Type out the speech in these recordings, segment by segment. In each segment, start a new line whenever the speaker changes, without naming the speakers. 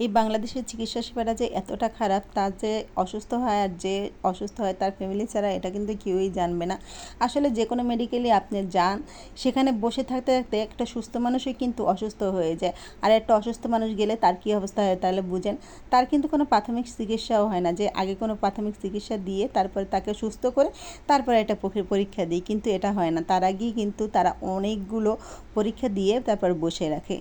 এই বাংলাদেশের চিকিৎসা সেবাটা যে এতটা খারাপ, তার যে অসুস্থ হয় আর যে অসুস্থ হয় তার ফ্যামিলি ছাড়া এটা কিন্তু কেউই জানবে না। আসলে যে কোনো মেডিকেলে আপনি যান, সেখানে বসে থাকতে থাকতে একটা সুস্থ মানুষই কিন্তু অসুস্থ হয়ে যায়। আর একটা অসুস্থ মানুষ গেলে তার কী অবস্থা হয় তাহলে বুঝেন। তার কিন্তু কোনো প্রাথমিক চিকিৎসাও হয় না যে আগে কোনো প্রাথমিক চিকিৎসা দিয়ে তারপরে তাকে সুস্থ করে তারপরে একটা পরীক্ষা দিই, কিন্তু এটা হয় না। তার আগেই কিন্তু তারা অনেকগুলো পরীক্ষা দিয়ে তারপর বসে রাখে।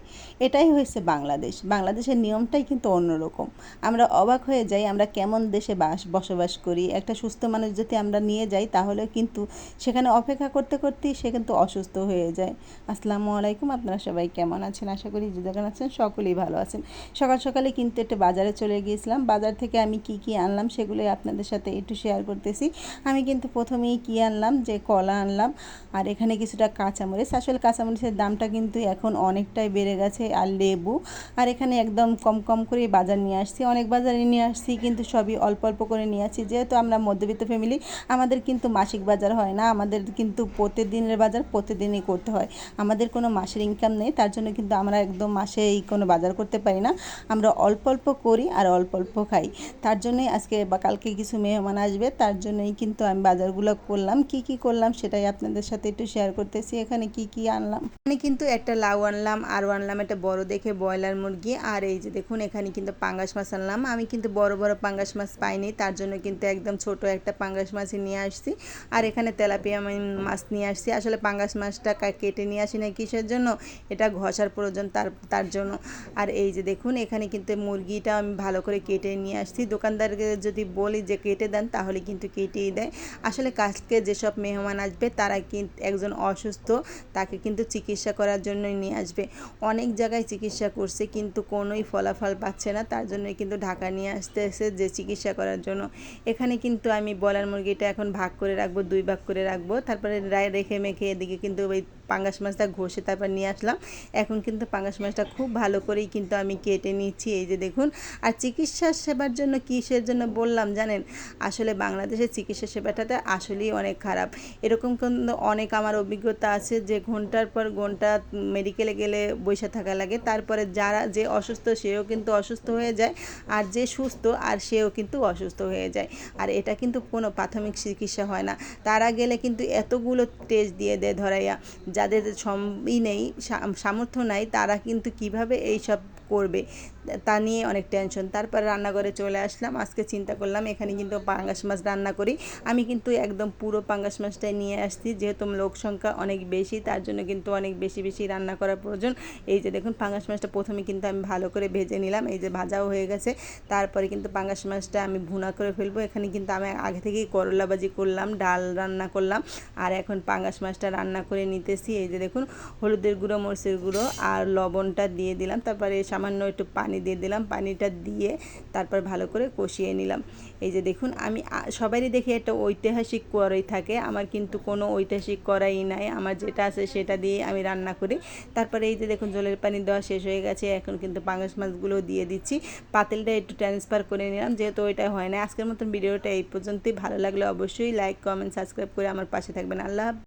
এটাই হয়েছে বাংলাদেশ। বাংলাদেশের নিয়মটাই কিন্তু অন্যরকম। আমরা অবাক হয়ে যাই আমরা কেমন দেশে বাস, বসবাস করি, একটা সুস্থ মানুষ যদি আমরা নিয়ে যাই তাহলে কিন্তু সেখানে অপেক্ষা করতে করতেই সে কিন্তু অসুস্থ হয়ে যায়। আসসালামু আলাইকুম, আপনারা সবাই কেমন আছেন? আশা করি যে যেখানে আছেন সকলেই ভালো আছেন। সকাল সকালে কিন্তু একটু বাজারে চলে গিয়েছিলাম। বাজার থেকে আমি কি কি আনলাম সেগুলোই আপনাদের সাথে একটু শেয়ার করতেছি। আমি কিন্তু প্রথমেই কি আনলাম? যে কলা আনলাম। আর এখানে কিছুটা কাঁচামরিচ। আসলে কাঁচামরিচের দামটা কিন্তু এখন অনেকটাই বেড়ে গেছে। আর লেবু। আর এখানে একদম কম কম করে বাজার নিয়ে আসছি। অনেক বাজারে নিয়ে আসছি, কিন্তু সবই অল্প অল্প করে নিয়ে আসছি। যেহেতু আমরা মধ্যবিত্ত ফ্যামিলি আমাদের কিন্তু মাসিক বাজার হয় না। আমাদের কিন্তু প্রতিদিনের বাজার প্রতিদিনই করতে হয়। আমাদের কোনো মাসের ইনকাম নেই, তার জন্য কিন্তু আমরা একদম মাসে এই কোনো বাজার করতে পারি না। আমরা অল্প অল্প করি আর অল্প অল্প খাই। তার জন্যই আজকে বা কালকে কিছু মেহমান আসবে, তার জন্যই কিন্তু আমি বাজারগুলো করলাম। কি কি করলাম সেটাই আপনাদের সাথে একটু শেয়ার করতেছি। এখানে কি কি আনলাম? আমি কিন্তু একটা লাউ আনলাম, আরও আনলাম, একটা বড় দেখে ব্রয়লার মুরগি। আর এই যে দেখুন এখানে কিন্তু পাঙ্গাস মাছ আনলাম। আমি কিন্তু বড় বড় পাঙ্গাস মাছ পাইনি, তার জন্য কিন্তু একদম ছোট একটা পাঙ্গাস মাছই নিয়ে আসছি। আর এখানে তেলাপিয়া মাছ নিয়ে আসছি। আসলে পাঙ্গাস মাছটা কেটে নিয়ে আসি না কিসের জন্য? এটা ঘষার প্রয়োজন তার তার জন্য। আর এই যে দেখুন, এখানে কিন্তু মুরগিটা আমি ভালো করে কেটে নিয়ে আসছি। দোকানদারকে যদি বলি যে কেটে দেন, তাহলে কিন্তু কেটেই দেয়। আসলে কাজকে যেসব মেহমান আসবে, তারা কিন্তু একজন অসুস্থ, তাকে কিন্তু চিকিৎসা করার জন্যই নিয়ে আসবে। অনেক জায়গায় চিকিৎসা করছে, কিন্তু কোনোই ফলাফল পাচ্ছে না, তার জন্যই কিন্তু ঢাকা নিয়ে আসতে এসে যে চিকিৎসা করার জন্য। এখানে কিন্তু আমি বলার মুরগিটা এখন ভাগ করে রাখব, দুই ভাগ করে রাখব। তারপরে রায় রেখে মেখে এদিকে কিন্তু ওই পাঙ্গাস মাছটা ঘষে তারপর নিয়ে আসলাম। এখন কিন্তু পাঙ্গাস মাছটা খুব ভালো করেই কিন্তু আমি কেটে নিচ্ছি। এই যে দেখুন, আর চিকিৎসা সেবার জন্য কিসের জন্য বললাম জানেন? আসলে বাংলাদেশের চিকিৎসা সেবাটাতে আসলেই অনেক খারাপ। এরকম কিন্তু অনেক আমার অভিজ্ঞতা আছে যে ঘণ্টার পর ঘণ্টা মেডিকেলে গেলে বসে থাকা লাগে। তারপরে যারা যে অসুস্থ, সেও কিন্তু অসুস্থ হয়ে যায়। আর যে সুস্থ, আর সেও কিন্তু অসুস্থ হয়ে যায়। আর এটা কিন্তু কোনো প্রাথমিক চিকিৎসা হয় না। তারা গেলে কিন্তু এতগুলো টেস্ট দিয়ে দেয় ধরাইয়া। যাদের সম্ই নেই সামর্থ্য নাই তারা কিন্তু কীভাবে এইসব করবে? তা নিয়ে অনেক টেনশন তারপর রান্নাঘরে চলে আসলাম, আজকে চিন্তা করলাম, এখানে কিন্তু পাঙ্গাস মাছ রান্না করি। আমি কিন্তু একদম পুরো পাঙ্গাস মাছটাই নিয়ে আসছি, যেহেতু লোক সংখ্যা অনেক বেশি, তার জন্য কিন্তু অনেক বেশি বেশি রান্না করার প্রয়োজন। এই যে দেখুন, পাঙ্গাস মাছটা প্রথমে কিন্তু আমি ভালো করে ভেজে নিলাম, এই যে ভাজাও হয়ে গেছে। তারপরে কিন্তু পাঙ্গাস মাছটা আমি ভুনা করে ফেলব। এখানে কিন্তু আমি আগে থেকেই করলা বাজি করলাম, ডাল রান্না করলাম, আর এখন পাঙ্গাস মাছটা রান্না করে নিতেছি। এই যে দেখুন, হলুদের গুঁড়ো, মরিচের গুঁড়ো আর লবণটা দিয়ে দিলাম। তারপরে সামান্য একটু পানি দিয়ে দিলাম, পানিটা দিয়ে তারপর ভালো করে কষিয়ে নিলাম। এই যে দেখুন, আমি সবারই দেখি একটা ঐতিহাসিক কড়াই থাকে, আমার কিন্তু কোনো ঐতিহাসিক কড়াই নাই, আমার যেটা আছে সেটা দিয়ে আমি রান্না করি। তারপরে এই যে দেখুন, জলের পানি দেওয়া শেষ হয়ে গেছে, এখন কিন্তু পাঙ্গাস মাছগুলো দিয়ে দিচ্ছি। পাতিলটা একটু ট্রান্সফার করে নিলাম, যেহেতু ওইটা হয় না আজকের মতন ভিডিওটা এই পর্যন্তই, ভালো লাগলে অবশ্যই লাইক কমেন্ট সাবস্ক্রাইব করে আমার পাশে থাকবেন। আল্লাহ